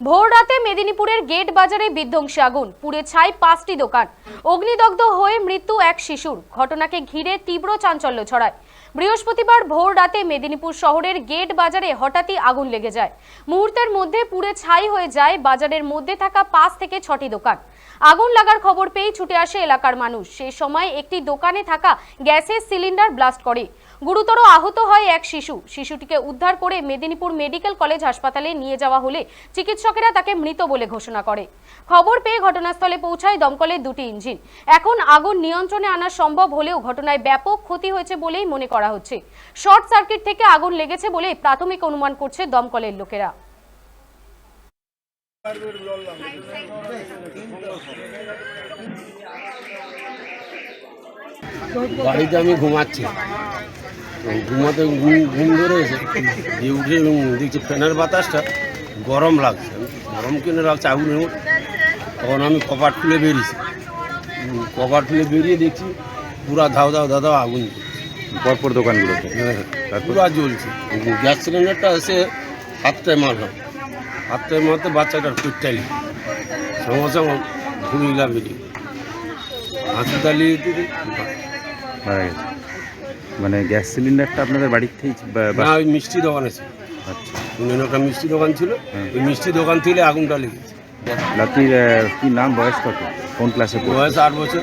ভোর রাতে মেদিনীপুরের গেট বাজারে বিধ্বংসী আগুন। পুড়ে ছাই পাঁচটি দোকান। অগ্নিদগ্ধ হয়ে মৃত্যু এক শিশুর। ঘটনাকে ঘিরে তীব্র চাঞ্চল্য ছড়ায়। বৃহস্পতিবার ভোর রাতে মেদিনীপুর শহরের গেট বাজারে হঠাৎই আগুন লেগে যায়। মুহূর্তের মধ্যে পুড়ে ছাই হয়ে যায় বাজারের মধ্যে থাকা পাঁচ থেকে ছটি দোকান। আগুন লাগার খবর পেয়ে ছুটে আসে এলাকার মানুষ। সেই সময় একটি দোকানে থাকা গ্যাসের সিলিন্ডার ব্লাস্ট করে। গুরুতর আহত হয় এক শিশু। শিশুটিকে উদ্ধার করে মেদিনীপুর মেডিকেল কলেজ হাসপাতালে নিয়ে যাওয়া হলে চিকিৎসকেরা তাকে মৃত বলে ঘোষণা করে। খবর পেয়ে ঘটনাস্থলে পৌঁছায় দমকলের দুটি ইঞ্জিন। এখন আগুন নিয়ন্ত্রণে আনা সম্ভব হলেও ঘটনায় ব্যাপক ক্ষতি হয়েছে বলেই মনে করা হচ্ছে। শর্ট সার্কিট থেকে আগুন লেগেছে বলে প্রাথমিক অনুমান করছে দমকলের লোকেরা। বাড়িতে আমি ঘুমাচ্ছি। ঘুমাতে ঘুম ঘুম দিয়ে উঠে দেখছি ফ্যানের বাতাসটা। গরম লাগছে। গরম কিনে লাগছে? আগুনের তখন আমি কপাট খুলে বেরিয়েছি। কপাট খুলে বেরিয়ে দেখছি পুরা ধাও ধাও ধাও ধাও আগুন পরপর দোকানগুলোতে? হ্যাঁ তারপর? পুরা জ্বলছে। গ্যাস সিলিন্ডারটা এসে হাতটায় মারলাম। হাতটায় মারতে বাচ্চাটার পেটটাই সঙ্গে সঙ্গে ঘুরিলাম বেরিয়ে হাসপাতালে মারা গেছে। মানে গ্যাস সিলিন্ডারটা আপনাদের বাড়ির থেকেই না ওই মিষ্টি দোকান আছে আচ্ছা। অন্য একটা মিষ্টি দোকান ছিল। ওই মিষ্টি দোকান থেকে আগুনটা লেগেছে। লাতির কি নাম বয়স কত? কোন ক্লাসে বয়স আট বছর।